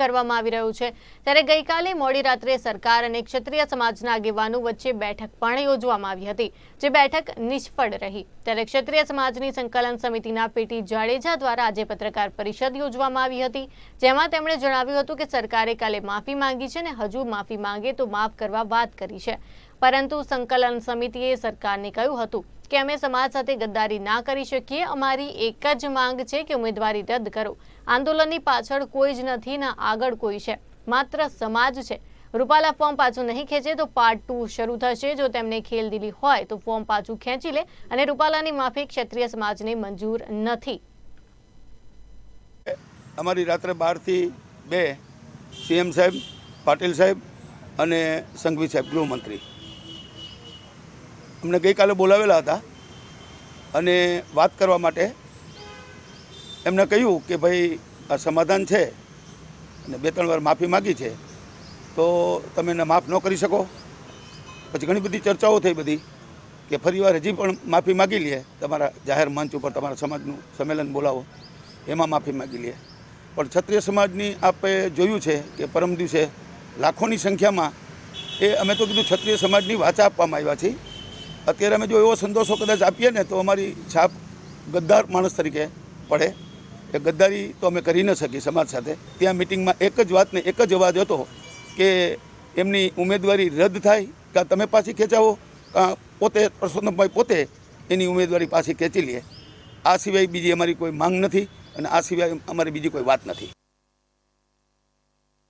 કરવામાં આવી રહ્યું છે. ત્યારે ગઈકાલે મોડી રાત્રે સરકાર અને ક્ષત્રિય સમાજના આગેવાનો વચ્ચે બેઠક પણ યોજવામાં આવી હતી, જે બેઠક નિષ્ફળ રહી. ત્યારે ક્ષત્રિય સમાજની સંકલન સમિતિના પેટી જાડેજા દ્વારા આજે પત્રકાર પરિષદ યોજવામાં આવી હતી, જેમાં તેમણે જણાવ્યું હતું કે સરકારે કાલે માફી માંગી છે અને હજુ માફી માંગે તો માફ કરવા વાત કરી છે. પરંતુ સંકલન સમિતિએ સરકારને કહ્યું હતું કે અમે સમાજ સાથે ગદ્દારી ના કરી શકીએ. અમારી એક જ માંગ છે કે ઉમેદવારી રદ કરો. આંદોલનની પાછળ કોઈ જ નથી, ના આગળ કોઈ છે. માત્ર સમાજ છે. રૂપાલા ફોર્મ પાછું નહીં ખેંચે તો પાર્ટ ટુ શરૂ થશે. જો તેમને ખેલદિલી હોય તો ફોર્મ પાછું ખેંચી લે અને રૂપાલાની માફી ક્ષત્રિય સમાજને મંજૂર નથી. અમારી રાત્રે બારથી બે સીએમ સાહેબ, પાટીલ સાહેબ અને સંઘવી સાહેબ, ગૃહમંત્રી. અમને ગઈકાલે બોલાવેલા હતા અને વાત કરવા માટે એમને કહ્યું કે ભાઈ, આ સમાધાન છે અને બે ત્રણ વાર માફી માગી છે, તો તમે એને માફ ન કરી શકો. પછી ઘણી બધી ચર્ચાઓ થઈ બધી કે ફરીવાર હજી પણ માફી માગી લે, તમારા જાહેર મંચ ઉપર તમારા સમાજનું સંમેલન બોલાવો, એમાં માફી માગી લે. પણ ક્ષત્રિય સમાજની આપે જોયું છે કે પરમ દિવસે લાખોની સંખ્યામાં એ, અમે તો કીધું ક્ષત્રિય સમાજની વાચા આપવામાં આવ્યા છીએ. અત્યારે અમે જો એવો સંતોષો કદાચ આપીએ ને તો અમારી છાપ ગદ્દાર માણસ તરીકે પડે. એ ગદ્દારી તો અમે કરી ન શકીએ સમાજ સાથે. ત્યાં મિટિંગમાં એક જ વાતને એક જ અવાજ હતો કે એમની ઉમેદવારી રદ થાય કાં તમે પાછી ખેંચાવો? કાં પોતે પરસોત્તમભાઈ પોતે એની ઉમેદવારી પાછી ખેંચી લે. આ સિવાય બીજી અમારી કોઈ માંગ નથી અને આ સિવાય અમારી બીજી કોઈ વાત નથી.